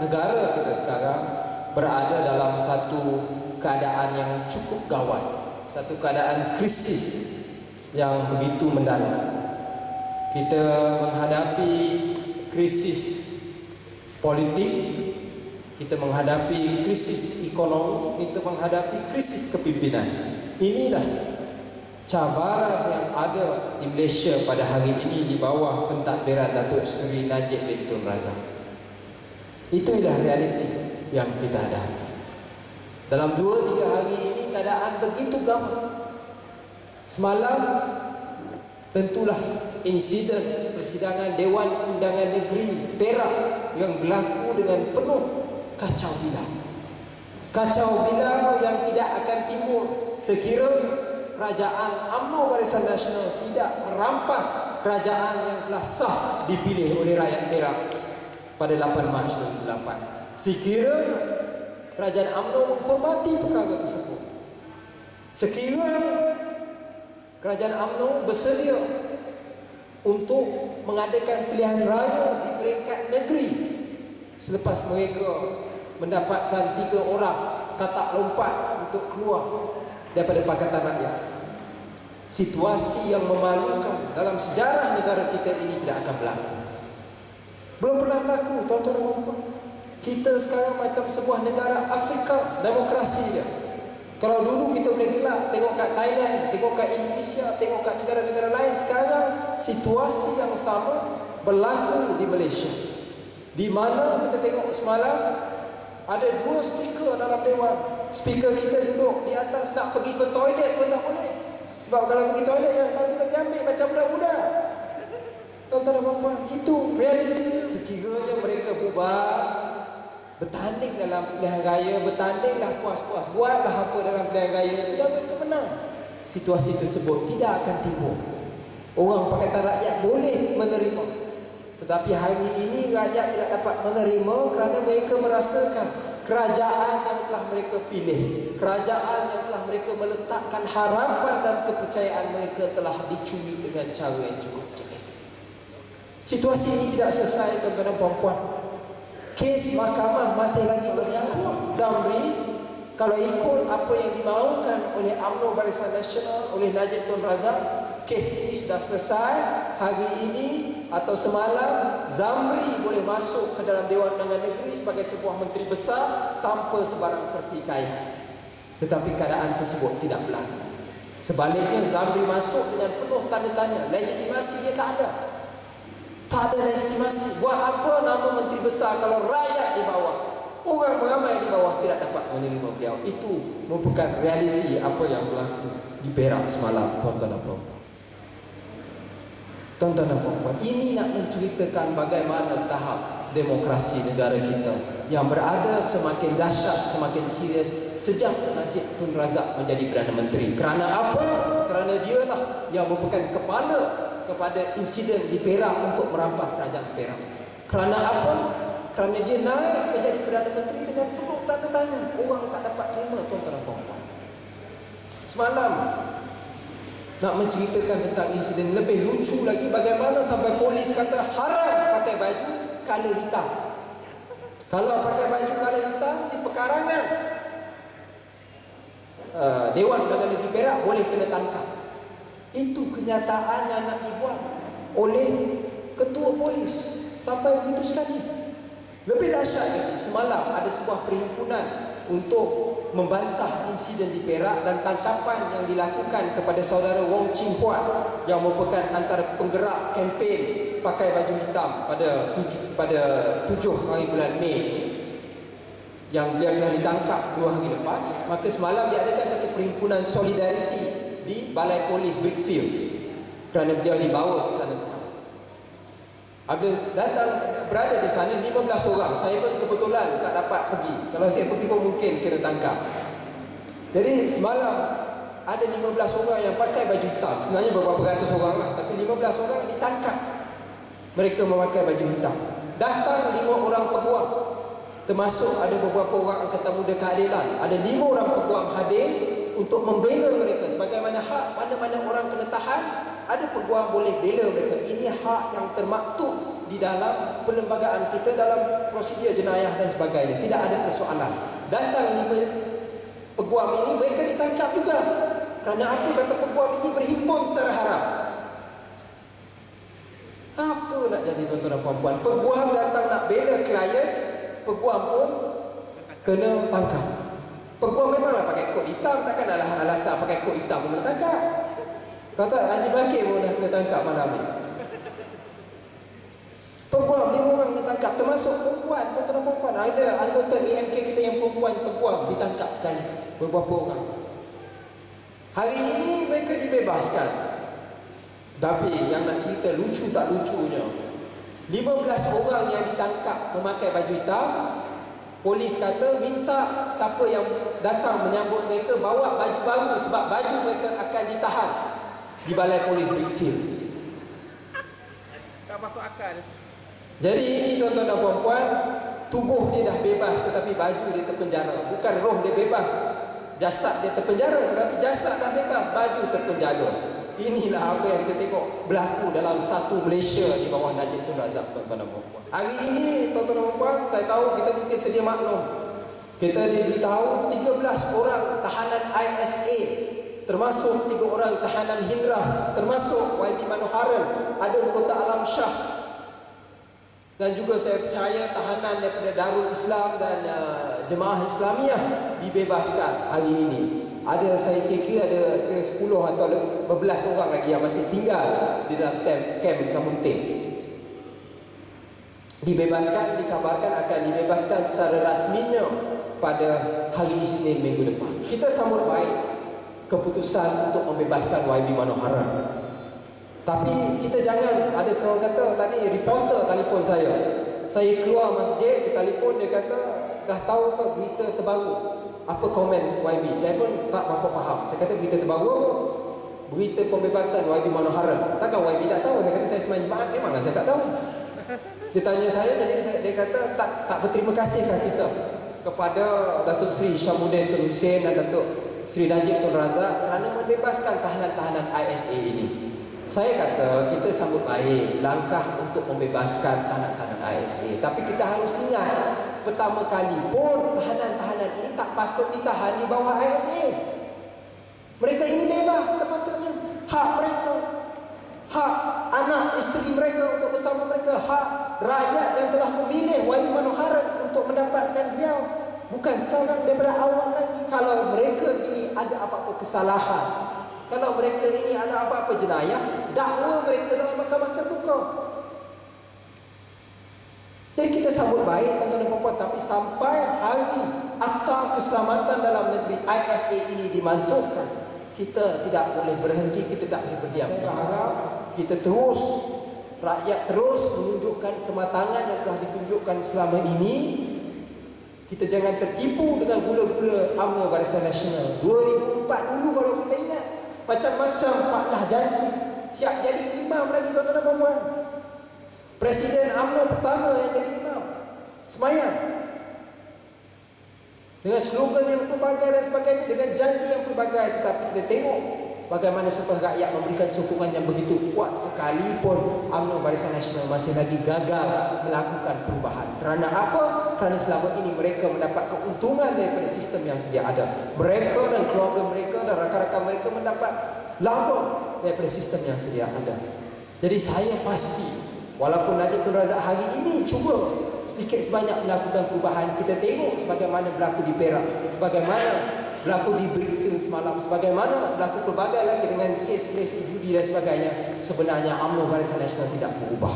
negara kita sekarang berada dalam satu keadaan yang cukup gawat. Satu keadaan krisis yang begitu mendalam. Kita menghadapi krisis politik kita menghadapi krisis ekonomi kita menghadapi krisis kepimpinan. Inilah cabaran yang ada di Malaysia pada hari ini di bawah pentadbiran Datuk Seri Najib bin Tun Razak Itulah realiti yang kita hadapi. Dalam dua tiga hari ini keadaan begitu gawat. Semalam tentulah insiden persidangan Dewan Undangan Negeri Perak yang berlaku dengan penuh kacau bilau. Kacau bilau yang tidak akan timbul sekiranya kerajaan UMNO Barisan Nasional tidak merampas kerajaan yang telah sah dipilih oleh rakyat Perak pada 8 Mac 2008 sekira kerajaan UMNO menghormati perkara tersebut sekira kerajaan UMNO bersedia untuk mengadakan pilihan raya di peringkat negeri selepas mereka mendapatkan tiga orang katak lompat untuk keluar daripada Pakatan Rakyat. Situasi yang memalukan dalam sejarah negara kita ini tidak akan berlaku belum pernah berlaku tuan-tuan dan puan Kita sekarang macam sebuah negara Afrika demokrasi dia. Kalau dulu kita boleh gelak tengok kat Thailand, tengok kat Indonesia, tengok kat negara-negara lain sekarang situasi yang sama berlaku di Malaysia. Di mana kita tengok semalam ada dua speaker dalam dewan. Speaker kita duduk di atas nak pergi ke toilet pun tak boleh. Sebab kalau pergi toilet yang satu lagi ambil macam budak-budak. Tuan-tuan dan puan itu realiti sekiranya mereka bubar bertanding dalam pilihan raya, bertandinglah puas-puas, buatlah apa dalam pilihan raya itu dan mereka menang. Situasi tersebut tidak akan timbul. Orang Pakatan Rakyat boleh menerima. Tetapi hari ini rakyat tidak dapat menerima kerana mereka merasakan kerajaan yang telah mereka pilih, kerajaan yang telah mereka meletakkan harapan dan kepercayaan mereka telah dicuri dengan cara yang cukup jelek. Situasi ini tidak selesai tuan-tuan dan puan-puan. Kes mahkamah masih lagi berlaku. Zamri, kalau ikut apa yang dimaukan oleh UMNO Barisan Nasional, oleh Najib Tun Razak, kes ini sudah selesai. Hari ini atau semalam, Zamri boleh masuk ke dalam Dewan Undangan Negeri sebagai sebuah menteri besar tanpa sebarang pertikaian. Tetapi keadaan tersebut tidak berlaku. Sebaliknya Zamri masuk dengan penuh tanda tanya. Legitimasi dia tak ada. Tak ada legitimasi. Buat apa nama menteri besar kalau rakyat di bawah, orang ramai di bawah tidak dapat menerima beliau. Itu merupakan realiti apa yang berlaku di Perak semalam, tuan-tuan dan puan-puan. Tuan-tuan dan puan-puan, ini nak menceritakan bagaimana tahap demokrasi negara kita yang berada semakin dahsyat, semakin serius sejak Najib Tun Razak menjadi Perdana Menteri. Kerana apa? Kerana dialah yang merupakan kepala kepada insiden di Perak untuk merampas kerajaan Perak. Kerana apa? Kerana dia naik menjadi Perdana Menteri dengan penuh tanda tanya. Orang tak dapat terima tuan-tuan dan puan-puan. Semalam nak menceritakan tentang insiden lebih lucu lagi bagaimana sampai polis kata haram pakai baju color hitam. Kalau pakai baju color hitam di pekarangan uh, Dewan Undangan Negeri Perak boleh kena tangkap. Itu kenyataan yang nak dibuat oleh ketua polis sampai begitu sekali. Lebih dahsyat lagi, semalam ada sebuah perhimpunan untuk membantah insiden di Perak dan tangkapan yang dilakukan kepada saudara Wong Chin Huat yang merupakan antara penggerak kempen pakai baju hitam pada tujuh, pada tujuh hari bulan Mei yang beliau telah ditangkap dua hari lepas maka semalam diadakan satu perhimpunan solidariti di Balai Polis Brickfields kerana beliau dibawa ke sana semua. Apabila datang berada di sana 15 orang, saya pun kebetulan tak dapat pergi. Kalau saya pergi pun mungkin kena tangkap. Jadi semalam ada 15 orang yang pakai baju hitam. Sebenarnya beberapa ratus orang lah, tapi 15 orang ditangkap. Mereka memakai baju hitam. Datang lima orang peguam. Termasuk ada beberapa orang angkatan muda keadilan. Ada lima orang peguam hadir untuk membela mereka sebagaimana hak mana-mana orang kena tahan ada peguam boleh bela mereka ini hak yang termaktub di dalam perlembagaan kita dalam prosedur jenayah dan sebagainya. Tidak ada persoalan. Datang lima peguam ini mereka ditangkap juga. Kerana apa kata peguam ini berhimpun secara haram. Apa nak jadi tuan-tuan dan puan-puan? Peguam datang nak bela klien, peguam pun kena tangkap. Peguam memanglah pakai kod hitam, takkan adalah alasan pakai kod hitam pun kena tangkap. Kata Haji Bakir pun dah kena tangkap malam ni. Peguam lima orang ditangkap termasuk perempuan, tuan-tuan dan puan-puan. Ada anggota AMK kita yang perempuan peguam ditangkap sekali. Beberapa orang. Hari ini mereka dibebaskan. Tapi yang nak cerita lucu tak lucunya 15 orang yang ditangkap memakai baju hitam Polis kata minta siapa yang datang menyambut mereka bawa baju baru sebab baju mereka akan ditahan di balai polis Big Fields. Tak masuk akal. Jadi ini tuan-tuan dan puan-puan, tubuh dia dah bebas tetapi baju dia terpenjara. Bukan roh dia bebas. Jasad dia terpenjara tetapi jasad dah bebas, baju terpenjara. Inilah apa yang kita tengok berlaku dalam satu Malaysia di bawah Najib Tun Razak tuan-tuan dan puan-puan. Hari ini tuan-tuan dan puan-puan, saya tahu kita mungkin sedia maklum. Kita diberitahu 13 orang tahanan ISA termasuk tiga orang tahanan Hindra termasuk YB Manoharan ada kota Alam Shah dan juga saya percaya tahanan daripada Darul Islam dan uh, Jemaah Islamiah dibebaskan hari ini ada saya kira ada ke 10 atau 15 orang lagi yang masih tinggal di dalam camp, camp Kamunting dibebaskan dikabarkan akan dibebaskan secara rasminya pada hari Isnin minggu depan kita sambut baik keputusan untuk membebaskan YB Manohara. Tapi kita jangan ada setengah kata tadi reporter telefon saya. Saya keluar masjid, dia telefon dia kata dah tahu ke berita terbaru? Apa komen YB? Saya pun tak apa faham. Saya kata berita terbaru apa? Berita pembebasan YB Manohara. Takkan YB tak tahu? Saya kata saya semain jemaat memanglah saya tak tahu. Dia tanya saya jadi saya, dia kata tak tak berterima kasihkah kita kepada Datuk Seri Syamuddin Tun Hussein dan Datuk Sri Najib Tun Razak kerana membebaskan tahanan-tahanan ISA ini. Saya kata kita sambut baik langkah untuk membebaskan tahanan-tahanan ISA. Tapi kita harus ingat pertama kali pun tahanan-tahanan ini tak patut ditahan di bawah ISA. Mereka ini bebas sepatutnya. Hak mereka. Hak anak isteri mereka untuk bersama mereka. Hak rakyat yang telah memilih Wali Manoharan untuk mendapatkan beliau Bukan sekarang daripada awal lagi Kalau mereka ini ada apa-apa kesalahan Kalau mereka ini ada apa-apa jenayah Dakwa mereka dalam mahkamah terbuka Jadi kita sambut baik tuan-tuan dan puan Tapi sampai hari Akta Keselamatan dalam negeri ISA ini dimansuhkan Kita tidak boleh berhenti Kita tidak boleh berdiam Saya harap kita terus Rakyat terus menunjukkan kematangan yang telah ditunjukkan selama ini kita jangan tertipu dengan gula-gula UMNO Barisan Nasional. 2004 dulu kalau kita ingat. Macam-macam paklah janji. Siap jadi imam lagi tuan-tuan dan puan Presiden UMNO pertama yang jadi. Semayang. Dengan slogan yang pelbagai dan sebagainya. Dengan janji yang pelbagai. Tetapi kita tengok bagaimana supaya rakyat memberikan sokongan yang begitu kuat sekalipun UMNO Barisan Nasional masih lagi gagal melakukan perubahan. Kerana apa? Kerana selama ini mereka mendapat keuntungan daripada sistem yang sedia ada. Mereka dan keluarga mereka dan rakan-rakan mereka mendapat laba daripada sistem yang sedia ada. Jadi saya pasti walaupun Najib Tun Razak hari ini cuba sedikit sebanyak melakukan perubahan kita tengok sebagaimana berlaku di Perak sebagaimana berlaku di Brickfield semalam sebagaimana berlaku pelbagai lagi dengan kes resi judi dan sebagainya sebenarnya UMNO Barisan Nasional tidak berubah